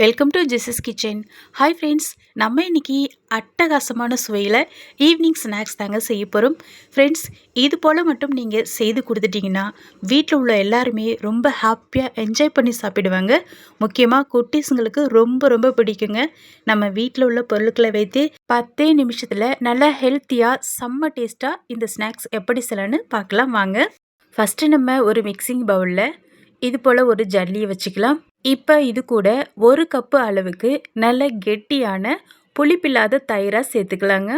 Welcome to Jesus kitchen hi friends நம்ம இன்னைக்கு அட்டகாசமான சுவையில் ஈவினிங் ஸ்நாக்ஸ் தாங்க செய்ய போகிறோம் ஃப்ரெண்ட்ஸ் இது போல் மட்டும் நீங்கள் செய்து கொடுத்துட்டிங்கன்னா வீட்டில் உள்ள எல்லாருமே ரொம்ப ஹாப்பியாக என்ஜாய் பண்ணி சாப்பிடுவாங்க. முக்கியமாக குட்டீஸுங்களுக்கு ரொம்ப ரொம்ப பிடிக்குங்க. நம்ம வீட்டில் உள்ள பொருட்களை வைத்து பத்தே நிமிஷத்தில் நல்லா ஹெல்த்தியாக செம்ம டேஸ்ட்டாக இந்த ஸ்நாக்ஸ் எப்படி செய்யலான்னு பார்க்கலாம் வாங்க. ஃபஸ்ட்டு நம்ம ஒரு மிக்சிங் பவுலில் இது போல் ஒரு ஜல்லியை வச்சுக்கலாம். இப்போ இது கூட ஒரு கப்பு அளவுக்கு நல்ல கெட்டியான புளிப்பில்லாத தயிராக சேர்த்துக்கலாங்க.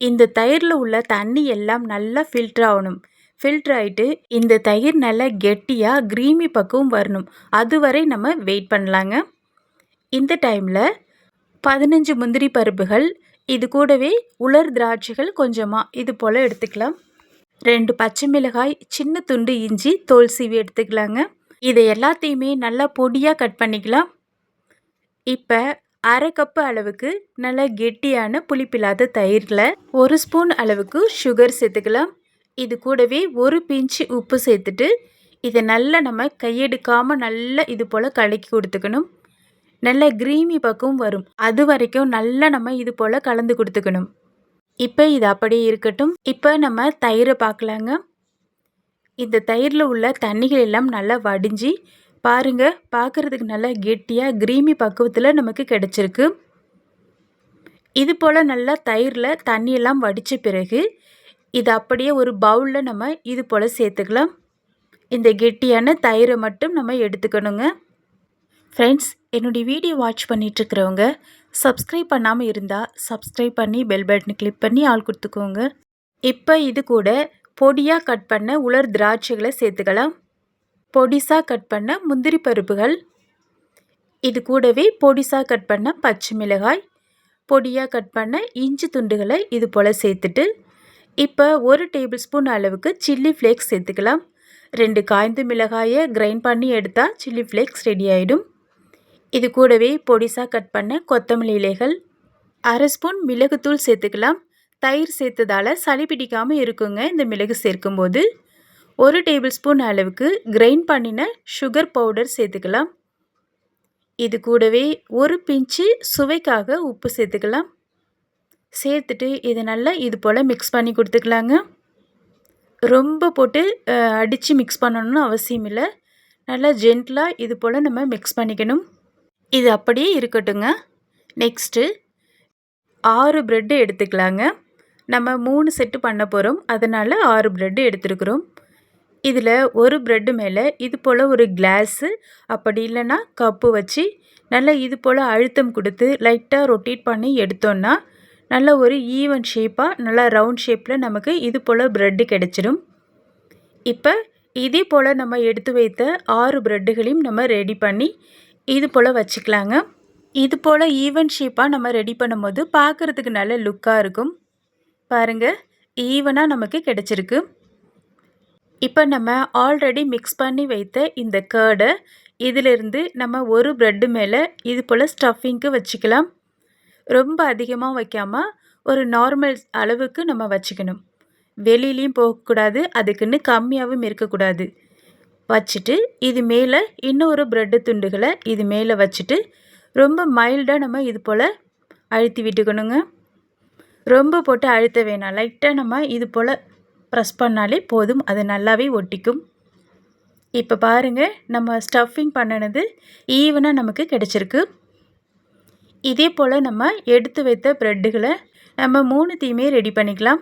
இந்த தயிரில் உள்ள தண்ணி எல்லாம் நல்லா ஃபில்டர் ஆகணும். ஃபில்டர் ஆகிட்டு இந்த தயிர் நல்லா கெட்டியாக க்ரீமி பக்குவம் வரணும். அதுவரை நம்ம வெயிட் பண்ணலாங்க. இந்த டைமில் பதினஞ்சு முந்திரி பருப்புகள் இது கூடவே உலர் திராட்சைகள் கொஞ்சமாக இது போல் எடுத்துக்கலாம். ரெண்டு பச்சை மிளகாய் சின்ன துண்டு இஞ்சி தோல் சீவி எடுத்துக்கலாங்க. இதை எல்லாத்தையுமே நல்லா பொடியாக கட் பண்ணிக்கலாம். இப்போ அரை கப்பு அளவுக்கு நல்லா கெட்டியான புளிப்பில்லாத தயிரில் ஒரு ஸ்பூன் அளவுக்கு சுகர் சேர்த்துக்கலாம். இது கூடவே ஒரு பிஞ்சு உப்பு சேர்த்துட்டு இதை நல்லா நம்ம கையெடுக்காமல் நல்லா இது போல் கலக்கி கொடுத்துக்கணும். நல்ல க்ரீமி பக்கம் வரும். அது வரைக்கும் நல்லா நம்ம இது போல் கலந்து கொடுத்துக்கணும். இப்போ இது அப்படியே இருக்கட்டும். இப்போ நம்ம தயிரை பார்க்கலாங்க. இந்த தயிரில் உள்ள தண்ணிகள் எல்லாம் நல்லா வடிஞ்சு பாருங்கள் பார்க்குறதுக்கு நல்லா கெட்டியாக கிரீமி பக்குவத்தில் நமக்கு கிடச்சிருக்கு. இது போல் நல்லா தயிரில் தண்ணியெல்லாம் வடித்த பிறகு இது அப்படியே ஒரு பவுலில் நம்ம இது போல் சேர்த்துக்கலாம். இந்த கெட்டியான தயிரை மட்டும் நம்ம எடுத்துக்கணுங்க. ஃப்ரெண்ட்ஸ் என்னுடைய வீடியோ வாட்ச் பண்ணிகிட்ருக்கிறவங்க சப்ஸ்கிரைப் பண்ணாமல் இருந்தால் சப்ஸ்கிரைப் பண்ணி பெல் பட்டனை கிளிக் பண்ணி ஆள் கொடுத்துக்கோங்க. இப்போ இது கூட பொடியாக கட் பண்ண உலர் திராட்சைகளை சேர்த்துக்கலாம். பொடிசாக கட் பண்ண முந்திரி பருப்புகள். இது கூடவே பொடிசாக கட் பண்ண பச்சை மிளகாய். பொடியாக கட் பண்ண இஞ்சி துண்டுகளை இது போல் சேர்த்துட்டு இப்போ ஒரு டேபிள் ஸ்பூன் அளவுக்கு சில்லி ஃப்ளேக்ஸ் சேர்த்துக்கலாம். ரெண்டு காய்ந்த மிளகாயை கிரைண்ட் பண்ணி எடுத்தால் சில்லி ஃப்ளேக்ஸ் ரெடி ஆகிடும் இது கூடவே பொடிசாக கட் பண்ண கொத்தமல்லி இலைகள். அரை ஸ்பூன் மிளகுத்தூள் சேர்த்துக்கலாம். தயிர் சேர்த்ததால் சளி பிடிக்காமல் இருக்குங்க. இந்த மிளகு சேர்க்கும்போது ஒரு டேபிள் ஸ்பூன் அளவுக்கு கிரைண்ட் பண்ணின சுகர் பவுடர் சேர்த்துக்கலாம். இது கூடவே ஒரு பிஞ்சு சுவைக்காக உப்பு சேர்த்துக்கலாம். சேர்த்துட்டு இதை நல்லா இது போல் மிக்ஸ் பண்ணி கொடுத்துக்கலாங்க. ரொம்ப போட்டு அடித்து மிக்ஸ் பண்ணணும்னு அவசியம் இல்லை. நல்லா ஜென்டலாக இது போல் நம்ம மிக்ஸ் பண்ணிக்கணும். இது அப்படியே இருக்கட்டுங்க. நெக்ஸ்ட்டு ஆறு ப்ரெட்டு எடுத்துக்கலாங்க. நம்ம மூணு செட்டு பண்ண போகிறோம் அதனால் ஆறு ப்ரெட்டு எடுத்துருக்குறோம். இதில் ஒரு ப்ரெட்டு மேலே இது போல் ஒரு கிளாஸு அப்படி இல்லைன்னா கப்பு வச்சு நல்லா இது போல் அழுத்தம் கொடுத்து லைட்டாக ரொட்டேட் பண்ணி எடுத்தோன்னா நல்ல ஒரு ஈவன் ஷேப்பாக நல்லா ரவுண்ட் ஷேப்பில் நமக்கு இது போல் ப்ரெட்டு கிடச்சிடும் இப்போ இதே போல் நம்ம எடுத்து வைத்த ஆறு ப்ரெட்டுகளையும் நம்ம ரெடி பண்ணி இது போல் வச்சுக்கலாங்க. இது போல் ஈவன் ஷேப்பாக நம்ம ரெடி பண்ணும்போது பார்க்குறதுக்கு நல்ல லுக்காக இருக்கும். பாருங்கள் ஈவனாக நமக்கு கிடச்சிருக்கு. இப்போ நம்ம ஆல்ரெடி மிக்ஸ் பண்ணி வைத்த இந்த கேர்டை இதிலிருந்து நம்ம ஒரு ப்ரெட்டு மேலே இது போல் ஸ்டஃபிங்க்கு வச்சுக்கலாம். ரொம்ப அதிகமாக வைக்காமல் ஒரு நார்மல் அளவுக்கு நம்ம வச்சுக்கணும். வெளியிலையும் போகக்கூடாது அதுக்குன்னு கம்மியாகவும் இருக்கக்கூடாது. வச்சுட்டு இது மேலே இன்னொரு ப்ரெட்டு துண்டுகளை இது மேலே வச்சுட்டு ரொம்ப மைல்டாக நம்ம இது போல் அழுத்தி விட்டுக்கணுங்க. ரொம்ப போட்டு அழுத்த வேணாம். லைட்டாக நம்ம இது போல் ப்ரெஸ் பண்ணாலே போதும். அது நல்லாவே ஒட்டிக்கும். இப்போ பாருங்கள் நம்ம ஸ்டஃபிங் பண்ணினது ஈவனாக நமக்கு கிடச்சிருக்கு. இதே போல் நம்ம எடுத்து வைத்த ப்ரெட்டுகளை நம்ம மூணுத்தையுமே ரெடி பண்ணிக்கலாம்.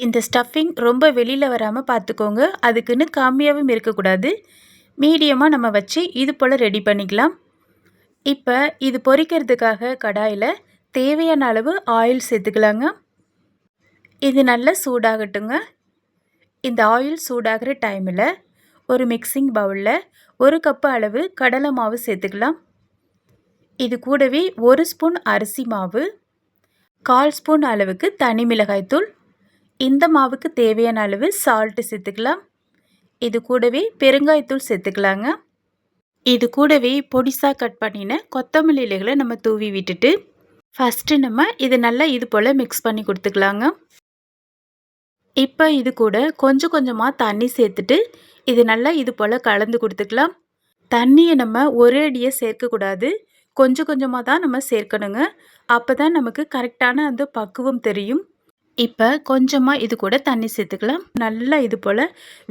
இந்த ஸ்டஃபிங் ரொம்ப வெளியில் வராமல் பார்த்துக்கோங்க. அதுக்குன்னு கம்மியாகவும் இருக்கக்கூடாது. மீடியமாக நம்ம வச்சு இது போல் ரெடி பண்ணிக்கலாம். இப்போ இது பொரிக்கிறதுக்காக கடாயில் தேவையான அளவு ஆயில் சேர்த்துக்கலாங்க. இது நல்லா சூடாகட்டுங்க. இந்த ஆயில் சூடாகிற டைமில் ஒரு மிக்சிங் பவுலில் ஒரு கப்பு அளவு கடலை மாவு சேர்த்துக்கலாம். இது கூடவே ஒரு ஸ்பூன் அரிசி மாவு கால் ஸ்பூன் அளவுக்கு தனி மிளகாய்த்தூள் இந்த மாவுக்கு தேவையான அளவு சால்ட்டு சேர்த்துக்கலாம். இது கூடவே பெருங்காயத்தூள் சேர்த்துக்கலாங்க. இது கூடவே பொடிசாக கட் பண்ணின கொத்தமல்லி இலைகளை நம்ம தூவி விட்டுட்டு ஃபஸ்ட்டு நம்ம இது நல்லா இது போல் மிக்ஸ் பண்ணி கொடுத்துக்கலாங்க. இப்போ இது கூட கொஞ்சம் கொஞ்சமாக தண்ணி சேர்த்துட்டு இது நல்லா இது போல் கலந்து கொடுத்துக்கலாம். தண்ணியை நம்ம ஒரே அடியாக சேர்க்கக்கூடாது. கொஞ்சம் கொஞ்சமாக தான் நம்ம சேர்க்கணுங்க. அப்போ தான் நமக்கு கரெக்டான அந்த பக்குவம் தெரியும். இப்போ கொஞ்சமாக இது கூட தண்ணி சேர்த்துக்கலாம். நல்லா இது போல்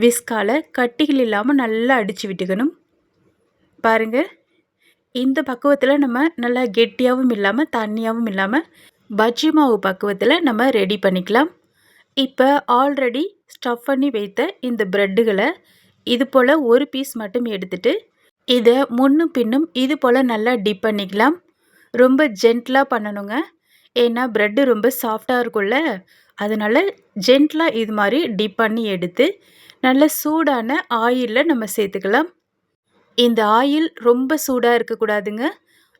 விஸ்கால கட்டிகள் இல்லாமல் நல்லா அடித்து விட்டுக்கணும். பாருங்கள் இந்த பக்குவத்தில் நம்ம நல்லா கெட்டியாகவும் இல்லாமல் தண்ணியாகவும் இல்லாமல் பஜ்ஜி மாவு பக்குவத்தில் நம்ம ரெடி பண்ணிக்கலாம். இப்போ ஆல்ரெடி ஸ்டஃப் பண்ணி வைத்த இந்த ப்ரெட்டுகளை இது போல் ஒரு பீஸ் மட்டும் எடுத்துகிட்டு இதை முன்னும் பின்னும் இது போல் நல்லா டிப் பண்ணிக்கலாம். ரொம்ப ஜென்ட்லாக பண்ணணுங்க. ஏன்னா ப்ரெட்டு ரொம்ப சாஃப்டாக இருக்கும்ல அதனால் ஜென்ட்லாக இது மாதிரி டிப் பண்ணி எடுத்து நல்ல சூடான ஆயிலில் நம்ம சேர்த்துக்கலாம். இந்த ஆயில் ரொம்ப சூடாக இருக்கக்கூடாதுங்க.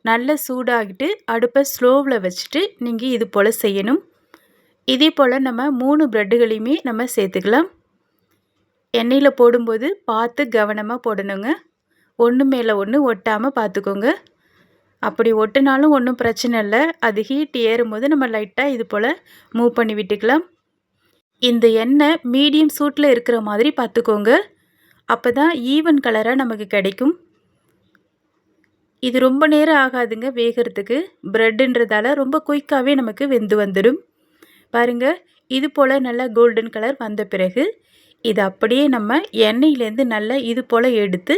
நல்ல சூடாகிட்டு அடுப்பை ஸ்லோவில் வச்சுட்டு நீங்கள் இது போல் செய்யணும். இதே போல் நம்ம மூணு ப்ரெட்டுகளையுமே நம்ம சேர்த்துக்கலாம். எண்ணெயில் போடும்போது பார்த்து கவனமாக போடணுங்க. ஒன்று மேலே ஒன்று ஒட்டாமல் பார்த்துக்கோங்க. அப்படி ஒட்டுனாலும் ஒன்றும் பிரச்சனை இல்லை. அது ஹீட் ஏறும்போது நம்ம லைட்டாக இது போல் மூவ் பண்ணி விட்டுக்கலாம். இந்த எண்ணெய் மீடியம் சூட்டில் இருக்கிற மாதிரி பார்த்துக்கோங்க. அப்போ தான் ஈவன் கலராக நமக்கு கிடைக்கும். இது ரொம்ப நேரம் ஆகாதுங்க வேகிறதுக்கு. ப்ரெட்டுன்றதால ரொம்ப குயிக்காகவே நமக்கு வெந்து வந்துடும். பாருங்கள் இது போல் நல்லா கோல்டன் கலர் வந்த பிறகு இது அப்படியே நம்ம எண்ணெயிலேருந்து நல்லா இது போல் எடுத்து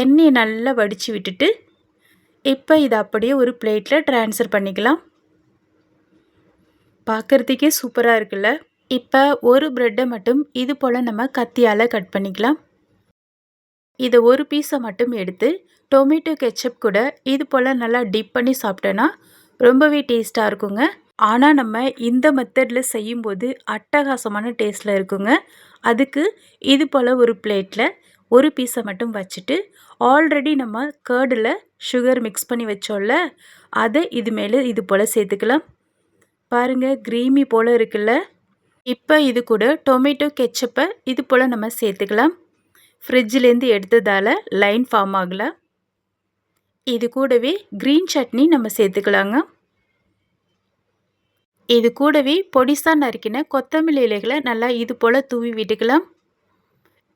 எண்ணெயை நல்லா வடித்து விட்டுட்டு இப்போ இதை அப்படியே ஒரு பிளேட்டில் ட்ரான்ஸ்ஃபர் பண்ணிக்கலாம். பார்க்குறதுக்கே சூப்பராக இருக்குல்ல? இப்போ ஒரு ப்ரெட்டை மட்டும் இது போல் நம்ம கத்தியால் கட் பண்ணிக்கலாம். இதை ஒரு பீஸை மட்டும் எடுத்து டொமேட்டோ கெச்சப் கூட இது போல் நல்லா டிப் பண்ணி சாப்பிட்டோன்னா ரொம்பவே டேஸ்ட்டாக இருக்குங்க. ஆனால் நம்ம இந்த மெத்தடில் செய்யும்போது அட்டகாசமான டேஸ்ட்டில் இருக்குங்க. அதுக்கு இது போல் ஒரு பிளேட்டில் ஒரு பீஸை மட்டும் வச்சுட்டு ஆல்ரெடி நம்ம கேர்டில் சுகர் மிக்ஸ் பண்ணி வச்சோம்ல அதை இது மேலே இது போல் சேர்த்துக்கலாம். பாருங்கள் க்ரீமி போல் இருக்குல்ல. இப்போ இது கூட டொமேட்டோ கெச்சப்பை இது போல் நம்ம சேர்த்துக்கலாம். ஃப்ரிட்ஜிலேருந்து எடுத்ததால் லைன் ஃபார்ம் ஆகலை. இது கூடவே க்ரீன் சட்னி நம்ம சேர்த்துக்கலாங்க. இது கூடவே பொடிசாக நறுக்கின கொத்தமல்லி இலைகளை நல்லா இது போல் தூவி விட்டுக்கலாம்.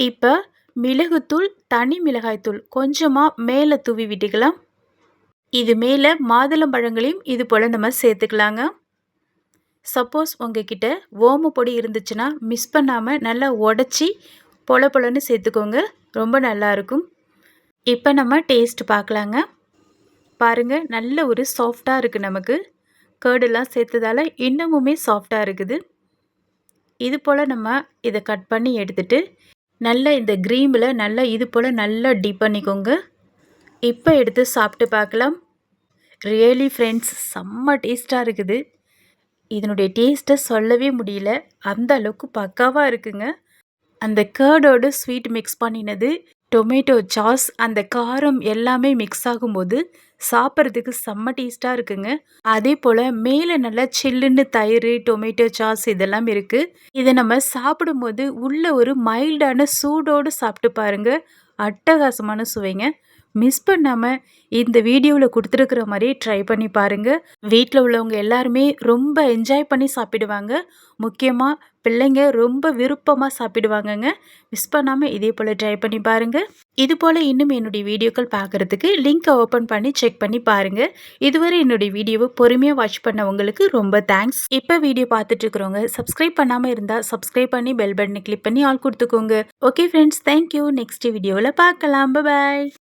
இப்போ மிளகுத்தூள் தனி மிளகாய்த்தூள் கொஞ்சமாக மேலே தூவி விட்டுக்கலாம். இது மேலே மாதுளம்பழங்களையும் இது போல் நம்ம சேர்த்துக்கலாங்க. சப்போஸ் உங்ககிட்ட ஓம பொடி இருந்துச்சுன்னா மிஸ் பண்ணாமல் நல்லா உடச்சி பொல பொலன்னு சேர்த்துக்கோங்க. ரொம்ப நல்லாயிருக்கும் இப்போ நம்ம டேஸ்ட் பார்க்கலாங்க. பாருங்கள் நல்ல ஒரு சாஃப்டாக இருக்குது நமக்கு. கேர்டெல்லாம் சேர்த்ததால் இன்னமுமே சாஃப்டாக இருக்குது. இது போல் நம்ம இதை கட் பண்ணி எடுத்துட்டு நல்ல இந்த க்ரீமில் நல்லா இது போல் நல்லா டிப் பண்ணிக்கோங்க. இப்போ எடுத்து சாப்பிட்டு பார்க்கலாம். ரியலி ஃப்ரெண்ட்ஸ் செம்ம டேஸ்ட்டாக இருக்குது. இதனுடைய டேஸ்ட்டை சொல்லவே முடியல. அந்த அளவுக்கு பக்காவாக இருக்குங்க. அந்த கேர்டோடு ஸ்வீட் மிக்ஸ் பண்ணினது டொமேட்டோ சாஸ் அந்த காரம் எல்லாமே மிக்ஸ் ஆகும்போது சாப்பிட்றதுக்கு செம்ம டேஸ்ட்டாக இருக்குங்க. அதே போல் மேலே நல்லா சில்லுன்னு தயிர் டொமேட்டோ சாஸ் இதெல்லாம் இருக்குது இதை நம்ம சாப்பிடும்போது உள்ள ஒரு மைல்டான சூடோடு சாப்பிட்டு பாருங்கள் அட்டகாசமான சுவைங்க. மிஸ் பண்ணாமல் இந்த வீடியோவில் கொடுத்துருக்குற மாதிரி ட்ரை பண்ணி பாருங்கள் வீட்டில் உள்ளவங்க எல்லாருமே ரொம்ப என்ஜாய் பண்ணி சாப்பிடுவாங்க. முக்கியமாக பிள்ளைங்க ரொம்ப விருப்பமாக சாப்பிடுவாங்கங்க. மிஸ் பண்ணாமல் இதே போல் ட்ரை பண்ணி பாருங்கள் இது போல் இன்னும் என்னுடைய வீடியோக்கள் பார்க்குறதுக்கு லிங்க்கை ஓப்பன் பண்ணி செக் பண்ணி பாருங்கள் இதுவரை என்னுடைய வீடியோவை பொறுமையாக வாட்ச் பண்ண உங்களுக்கு ரொம்ப தேங்க்ஸ் இப்போ வீடியோ பார்த்துட்டு இருக்கிறவங்க சப்ஸ்கிரைப் பண்ணாமல் இருந்தால் சப்ஸ்கிரைப் பண்ணி பெல் பட்டனை கிளிக் பண்ணி ஆள் கொடுத்துக்கோங்க. ஓகே ஃப்ரெண்ட்ஸ் தேங்க்யூ நெக்ஸ்ட் வீடியோவில் பார்க்கலாம். பாய்